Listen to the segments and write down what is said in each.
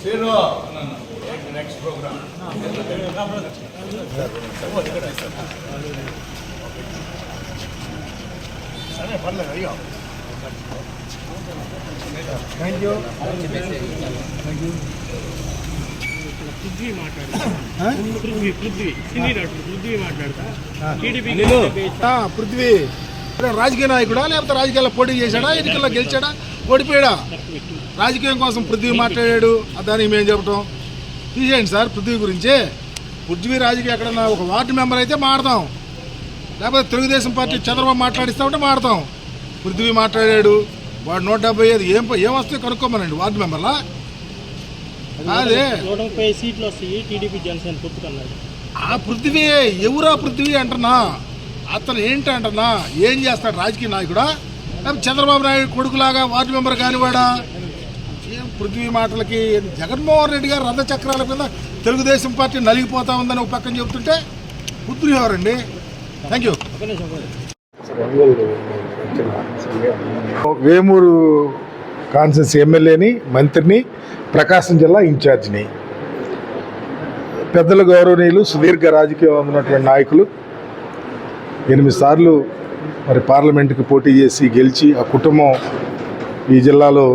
Scene next programme సరే పర్లేదు అయ్యో థ్యాంక్ యూ పృథ్వీ మాట్లాడతా పృథ్వీ పృథ్వీ హిందీ డాక్టర్ పృథ్వీ మాట్లాడతా టీడీపీ ఆ, పృథ్వీ. అంటే రాజకీయ నాయకుడా? లేకపోతే రాజకీయాల్లో పోటీ చేశాడా? ఎన్నికల్లో గెలిచాడా? ఓడిపోయాడా? రాజకీయం కోసం పృథ్వీ మాట్లాడాడు. దానికి మేము చెప్పటం? తీసేయండి సార్ పృథ్వీ గురించి. పృథ్వీ రాజకీయ ఎక్కడన్నా ఒక వార్డు మెంబర్ అయితే మాడతాం లేకపోతే తెలుగుదేశం పార్టీ చంద్రబాబు మాట్లాడిస్తా ఉంటే మాడతాం పృథ్వీ మాట్లాడాడు. వాడు నూట డెబ్బై ఐదు ఏం ఏం వస్తాయి కనుక్కోమనండి వార్డు మెంబర్లా? అదే నూట ముప్పై సీట్లు వస్తాయి టీడీపీ జనసేన పొత్తుకన్నాడు. ఆ పృథ్వీ ఎవరా పృథ్వీ అంటున్నా? అతను ఏంటి అంటున్నా? ఏం చేస్తాడు రాజకీయ నాయకుడా? చంద్రబాబు నాయుడు కొడుకులాగా వార్డు మెంబర్ కానివాడా? పృథ్వీ మాటలకి జగన్మోహన్ రెడ్డి గారు రథ చక్రాల మీద తెలుగుదేశం పార్టీ నలిగిపోతా ఉందని ఒక పక్కన చెబుతుంటే పృథ్వీ ఎవరండి? థ్యాంక్ యూ వేమూరు కాన్సెన్స్ ఎమ్మెల్యేని మంత్రిని ప్రకాశం జిల్లా ఇన్ఛార్జిని. పెద్దల గౌరవనీయులు సుదీర్ఘ రాజకీయం ఉన్నటువంటి నాయకులు. ఎనిమిది సార్లు మరి పార్లమెంటుకి పోటీ చేసి గెలిచి ఆ కుటుంబం ఈ జిల్లాలో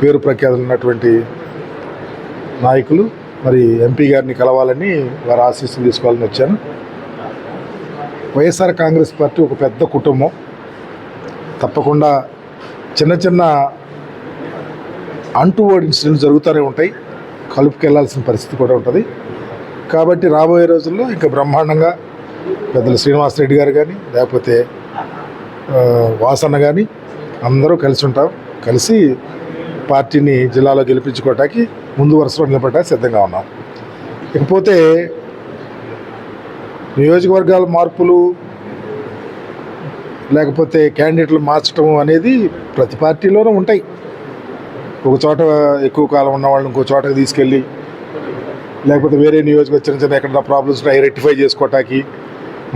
పేరు ప్రఖ్యాతులు ఉన్నటువంటి నాయకులు మరి ఎంపీ గారిని కలవాలని వారి ఆశీస్సులు తీసుకోవాలని వచ్చాను. వైఎస్ఆర్ కాంగ్రెస్ పార్టీ ఒక పెద్ద కుటుంబం. తప్పకుండా చిన్న చిన్న అంటువర్డ్ ఇన్సిడెంట్స్ జరుగుతూనే ఉంటాయి. కలుపుకెళ్ళాల్సిన పరిస్థితి కూడా ఉంటుంది. కాబట్టి రాబోయే రోజుల్లో ఇంకా బ్రహ్మాండంగా పెద్దలు శ్రీనివాసరెడ్డి గారు కానీ లేకపోతే వాసన కానీ అందరూ కలిసి ఉంటాం. కలిసి పార్టీని జిల్లాలో గెలిపించుకోవటానికి ముందు వరుసలో నిలబడటానికి సిద్ధంగా ఉన్నాం. ఇకపోతే నియోజకవర్గాల మార్పులు లేకపోతే క్యాండిడేట్లు మార్చడం అనేది ప్రతి పార్టీలోనూ ఉంటాయి. ఒక చోట ఎక్కువ కాలం ఉన్న వాళ్ళని ఇంకో చోటకి తీసుకెళ్ళి లేకపోతే వేరే నియోజకవర్గ చిన్న చిన్న ఎక్కడ ప్రాబ్లమ్స్ ఉన్నాయి రెక్టిఫై చేసుకోవటానికి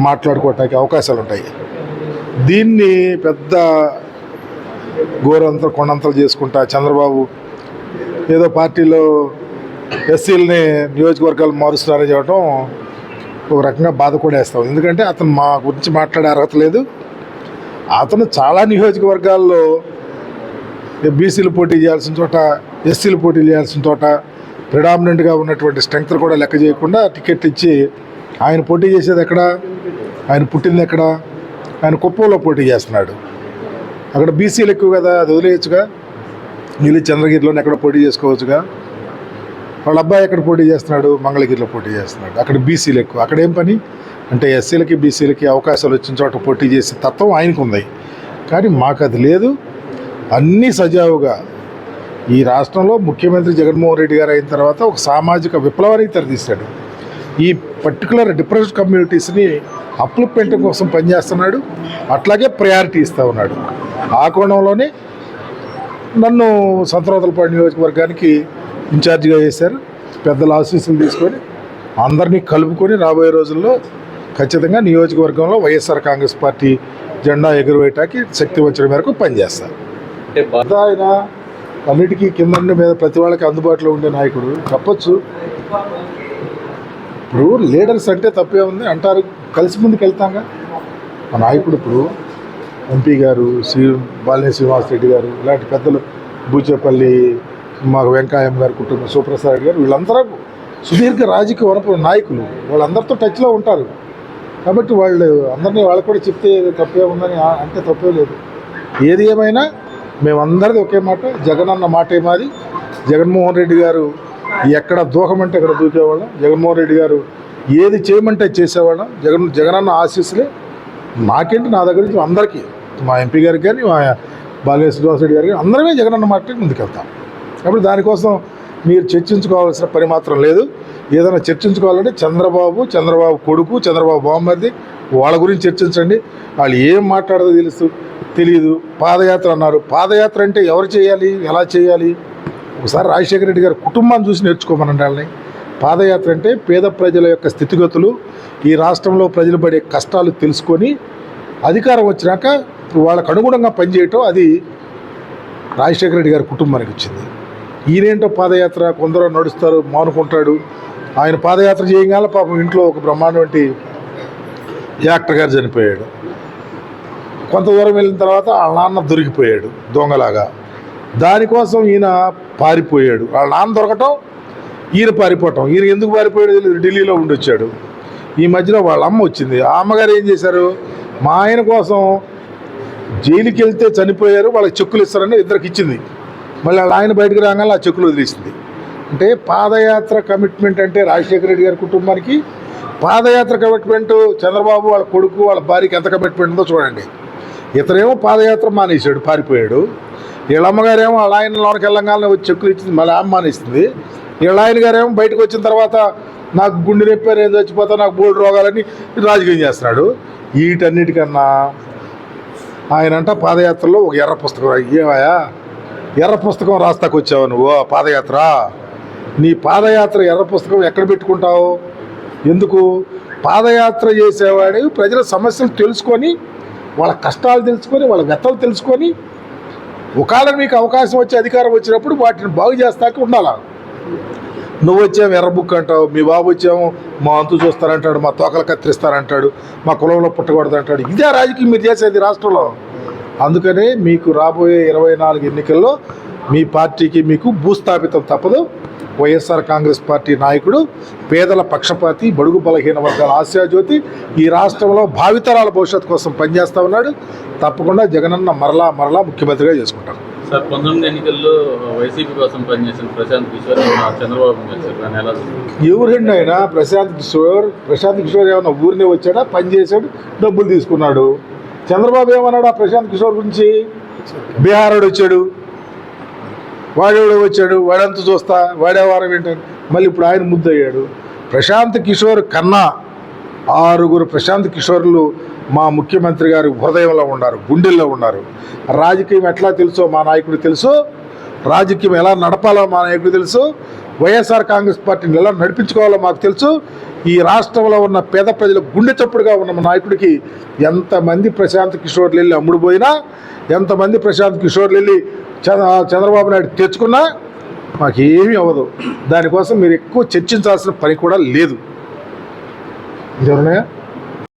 మాట్లాడుకోవటానికి అవకాశాలు ఉంటాయి. దీన్ని పెద్ద గోరంతలు కొండంతలు చేసుకుంటా చంద్రబాబు ఏదో పార్టీలో ఎస్సీలని నియోజకవర్గాలు మారుస్తున్నారని చెప్పడం ఒక రకంగా బాధ కూడా వేస్తాం. ఎందుకంటే అతను మా గురించి మాట్లాడే అర్హత లేదు. అతను చాలా నియోజకవర్గాల్లో బీసీలు పోటీ చేయాల్సిన చోట ఎస్సీలు పోటీ చేయాల్సిన చోట ప్రిడామినెంట్గా ఉన్నటువంటి స్ట్రెంగ్త్ కూడా లెక్క చేయకుండా టికెట్ ఇచ్చి ఆయన పోటీ చేసేది ఎక్కడ? ఆయన పుట్టింది ఎక్కడ? ఆయన కుప్పంలో పోటీ చేస్తున్నాడు. అక్కడ బీసీలు ఎక్కువ కదా అది వదిలేయచ్చుగా? వీళ్ళు చంద్రగిరిలోనే ఎక్కడ పోటీ చేసుకోవచ్చుగా? వాళ్ళ అబ్బాయి ఎక్కడ పోటీ చేస్తున్నాడు? మంగళగిరిలో పోటీ చేస్తున్నాడు. అక్కడ బీసీలు ఎక్కువ. అక్కడ ఏం పని? అంటే ఎస్సీలకి బీసీలకి అవకాశాలు వచ్చిన చోట పోటీ చేసే తత్వం ఆయనకు ఉంది. కానీ మాకు అది లేదు. అన్నీ సజావుగా. ఈ రాష్ట్రంలో ముఖ్యమంత్రి జగన్మోహన్ రెడ్డి గారు అయిన తర్వాత ఒక సామాజిక విప్లవానికి తెరదీశాడు. ఈ పర్టికులర్ డిప్రెషన్ కమ్యూనిటీస్ని అప్లిప్మెంట్ కోసం పనిచేస్తున్నాడు. అట్లాగే ప్రయారిటీ ఇస్తూ ఉన్నాడు. ఆ కోణంలోనే నన్ను సంతరోతలపాడు నియోజకవర్గానికి ఇన్ఛార్జిగా చేశారు. పెద్దల ఆశీస్సులు తీసుకొని అందరినీ కలుపుకొని రాబోయే రోజుల్లో ఖచ్చితంగా నియోజకవర్గంలో వైఎస్ఆర్ కాంగ్రెస్ పార్టీ జెండా ఎగురవేయటానికి శక్తి వచ్చిన మేరకు పనిచేస్తారు ఆయన అన్నిటికీ కింద మీద ప్రతి వాళ్ళకి అందుబాటులో ఉండే నాయకుడు. చెప్పొచ్చు. ఇప్పుడు లీడర్స్ అంటే తప్పే ఉంది. అంటారు. కలిసి ముందుకు వెళ్తాంగా మా నాయకుడు ఇప్పుడు ఎంపీ గారు శ్రీ బాలనే శ్రీనివాస్ రెడ్డి గారు ఇలాంటి పెద్దలు బూచేపల్లి మా వెంకయ్యం గారి కుటుంబం సుప్రసాద్ రెడ్డి గారు వీళ్ళందరూ సుదీర్ఘ రాజకీయ వనపు నాయకులు. వాళ్ళందరితో టచ్లో ఉంటారు. కాబట్టి వాళ్ళు అందరినీ వాళ్ళకి కూడా చెప్తే తప్పే ఉందని అంటే తప్పే లేదు. ఏది ఏమైనా మేమందరిది ఒకే మాట జగన్ అన్న మాటే మాది. జగన్మోహన్ రెడ్డి గారు ఎక్కడ దూకమంటే అక్కడ దూకేవాళ్ళం. జగన్మోహన్ రెడ్డి గారు ఏది చేయమంటే చేసేవాళ్ళం. జగన్ జగనన్న ఆశీస్సులే. నాకేంటి నా దగ్గర నుంచి అందరికీ. మా ఎంపీ గారికి కానీ మా బాలేశ్వరదాస్ రెడ్డి గారికి కానీ అందరమే జగనన్న మాట ముందుకెళ్తాం. కాబట్టి దానికోసం మీరు చర్చించుకోవాల్సిన పని మాత్రం లేదు. ఏదైనా చర్చించుకోవాలంటే చంద్రబాబు చంద్రబాబు కొడుకు చంద్రబాబు బామ్మది వాళ్ళ గురించి చర్చించండి. వాళ్ళు ఏం మాట్లాడదో తెలుసు తెలియదు పాదయాత్ర అన్నారు. పాదయాత్ర అంటే ఎవరు చేయాలి ఎలా చేయాలి? ఒకసారి రాజశేఖర రెడ్డి గారి కుటుంబాన్ని చూసి నేర్చుకోమనండి వాళ్ళని. పాదయాత్ర అంటే పేద ప్రజల యొక్క స్థితిగతులు ఈ రాష్ట్రంలో ప్రజలు పడే కష్టాలు తెలుసుకొని అధికారం వచ్చినాక వాళ్ళకు అనుగుణంగా పనిచేయటం అది రాజశేఖర రెడ్డి గారి కుటుంబానికి వచ్చింది. ఈయనేంటో పాదయాత్ర కొందరు నడుస్తారు మానుకుంటాడు. ఆయన పాదయాత్ర చేయగానే పాపం ఇంట్లో ఒక బ్రహ్మాండవంటి యాక్టర్ గారు చనిపోయాడు. కొంత దూరం వెళ్ళిన తర్వాత వాళ్ళ నాన్న దొరికిపోయాడు దొంగలాగా. దానికోసం ఈయన పారిపోయాడు. వాళ్ళ నాన్న దొరకటం ఈయన పారిపోవటం. ఈయన ఎందుకు పారిపోయాడు తెలియదు. ఢిల్లీలో ఉండి వచ్చాడు. ఈ మధ్యలో వాళ్ళ అమ్మ వచ్చింది. ఆ అమ్మగారు ఏం చేశారు? మా ఆయన కోసం జైలుకి వెళ్తే చనిపోయారు వాళ్ళకి చెక్కులు ఇస్తారని ఇద్దరికి ఇచ్చింది. మళ్ళీ వాళ్ళ ఆయన బయటకు రాగానే ఆ చెక్కులు వదిలేసింది. అంటే పాదయాత్ర కమిట్మెంట్ అంటే రాజశేఖర రెడ్డి గారి కుటుంబానికి పాదయాత్ర కమిట్మెంట్ చంద్రబాబు వాళ్ళ కొడుకు వాళ్ళ భార్యకి ఎంత కమిట్మెంట్ ఉందో చూడండి. ఇతరేమో పాదయాత్ర మానేశాడు పారిపోయాడు. వీళ్ళ అమ్మగారేమో వాళ్ళ ఆయన లోనకి వెళ్ళంగానే వచ్చి చెక్కులు ఇచ్చింది మళ్ళీ ఆమె మానేస్తుంది వీళ్ళ ఆయన గారేమో బయటకు వచ్చిన తర్వాత నాకు గుండె నొప్పి నేను చచ్చిపోతా నాకు బోల్డ్ రోగాలని రాజకీయం చేస్తున్నాడు. వీటన్నిటికన్నా ఆయన అంట పాదయాత్రలో ఒక ఎర్ర పుస్తకం ఏమయ్యా? ఎర్ర పుస్తకం రాస్తాకు వచ్చావు నువ్వు పాదయాత్ర? నీ పాదయాత్ర ఎర్ర పుస్తకం ఎక్కడ పెట్టుకుంటావు? ఎందుకు? పాదయాత్ర చేసేవాడు ప్రజల సమస్యలు తెలుసుకొని వాళ్ళ కష్టాలు తెలుసుకొని వాళ్ళ వ్యతలు తెలుసుకొని ఒకవేళ మీకు అవకాశం వచ్చే అధికారం వచ్చినప్పుడు వాటిని బాగు చేస్తాక ఉండాలి? నువ్వు వచ్చావు ఎర్రబుక్ అంటావు మీ బాబు వచ్చాము మా అంతు చూస్తారంటాడు మా తోకలు కత్తిరిస్తారంటాడు మా కులంలో పుట్టకూడదు అంటాడు ఇదే రాజకీయం మీరు చేసేది రాష్ట్రంలో. అందుకనే మీకు రాబోయే ఇరవై నాలుగు ఎన్నికల్లో మీ పార్టీకి మీకు భూస్థాపితం తప్పదు. వైఎస్ఆర్ కాంగ్రెస్ పార్టీ నాయకుడు పేదల పక్షపాతి బడుగు బలహీన వర్గాల ఆశాజ్యోతి ఈ రాష్ట్రంలో భావితరాల భవిష్యత్తు కోసం పనిచేస్తూ ఉన్నాడు. తప్పకుండా జగనన్న మరలా మరలా ముఖ్యమంత్రిగా చేసుకుంటారు సార్ పంతొమ్మిది ఎన్నికల్లో వైసీపీ కోసం పనిచేసిన ప్రశాంత్ కిషోర్ చంద్రబాబు ఎవరండి ఆయన? ప్రశాంత్ కిషోర్? ప్రశాంత్ కిషోర్ ఏమన్నా ఊరినే వచ్చాడా? పనిచేశాడు డబ్బులు తీసుకున్నాడు. చంద్రబాబు ఏమన్నాడు ఆ ప్రశాంత్ కిషోర్ గురించి? బీహారుడు వచ్చాడు. వాడేవాడు వచ్చాడు? వాడంతా చూస్తా. వాడేవారం ఏంటని. మళ్ళీ ఇప్పుడు ఆయన ముద్దయ్యాడు. ప్రశాంత్ కిషోర్ కన్నా ఆరుగురు ప్రశాంత్ కిషోర్లు మా ముఖ్యమంత్రి గారు హృదయంలో ఉన్నారు గుండెల్లో ఉన్నారు. రాజకీయం ఎట్లా తెలుసో మా నాయకుడు తెలుసు. రాజకీయం ఎలా నడపాలో మా నాయకుడు తెలుసు. వైఎస్ఆర్ కాంగ్రెస్ పార్టీని ఎలా నడిపించుకోవాలో మాకు తెలుసు. ఈ రాష్ట్రంలో ఉన్న పేద ప్రజల గుండె చప్పుడుగా ఉన్న మా నాయకుడికి ఎంతమంది ప్రశాంత్ కిషోర్లు వెళ్ళి అమ్ముడుపోయినా ఎంతమంది ప్రశాంత్ కిషోర్లు వెళ్ళి చంద్రబాబు నాయుడు తెచ్చుకున్నా మాకేమీ అవ్వదు. దానికోసం మీరు ఎక్కువ చర్చించాల్సిన పని కూడా లేదు. ఇంకెవరున్నాయా